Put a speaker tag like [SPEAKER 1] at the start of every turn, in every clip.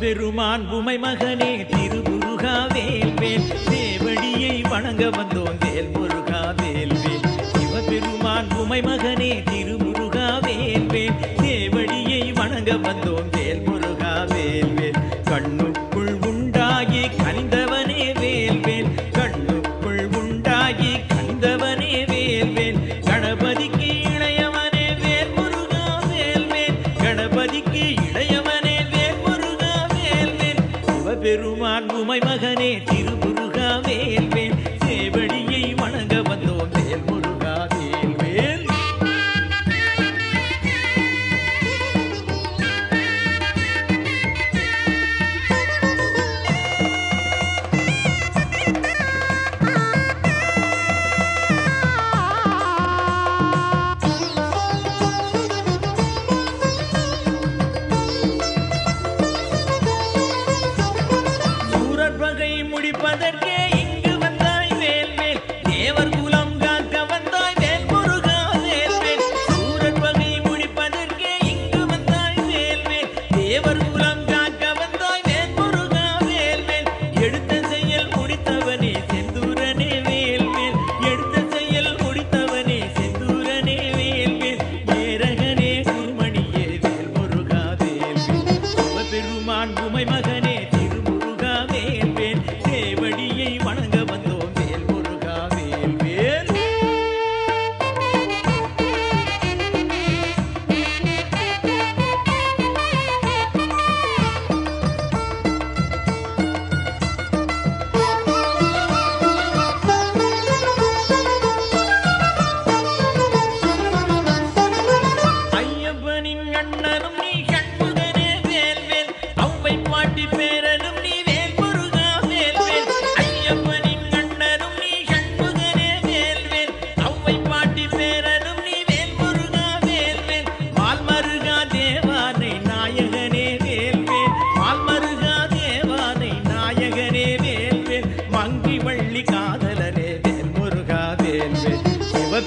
[SPEAKER 1] சிவபெருமான் உமை மகனே திருமுருகா வேல்வேல். தேவடியை வணங்க வந்தோம் வேல் முருகா வேல்வேல். சிவபெருமான் உமை மகனே திருமுருகா வேல்வேல். தேவடியை வணங்க வந்தோம் பெருமான் உமை மகனே முடிப்பதற்கு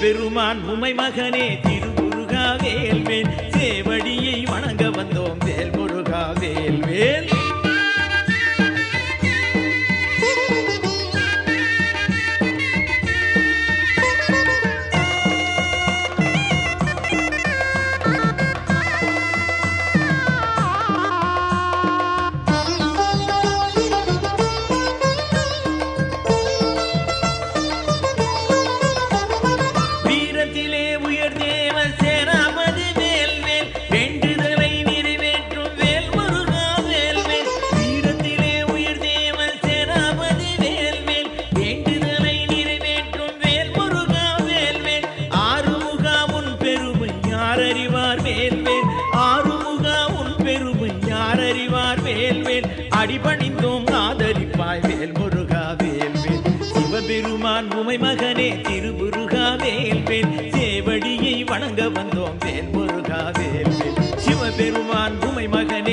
[SPEAKER 1] பெருமான் உமை மகனே திருமுருகா வேல்வேல் சேவடியை வணங்க வந்தோம் வேல் முருகா வேல்வேல் அறிவார் வேல்வேல். அடிபணிந்தோம் காதலிப்பாய் வேல் முருகா வேல்வேல். சிவபெருமான் உமை மகனே திருமுருகா வேல்வேல். சேவடியை வணங்க வந்தோம் வேல் முருகா வேல்வேல். சிவபெருமான் உமை மகனே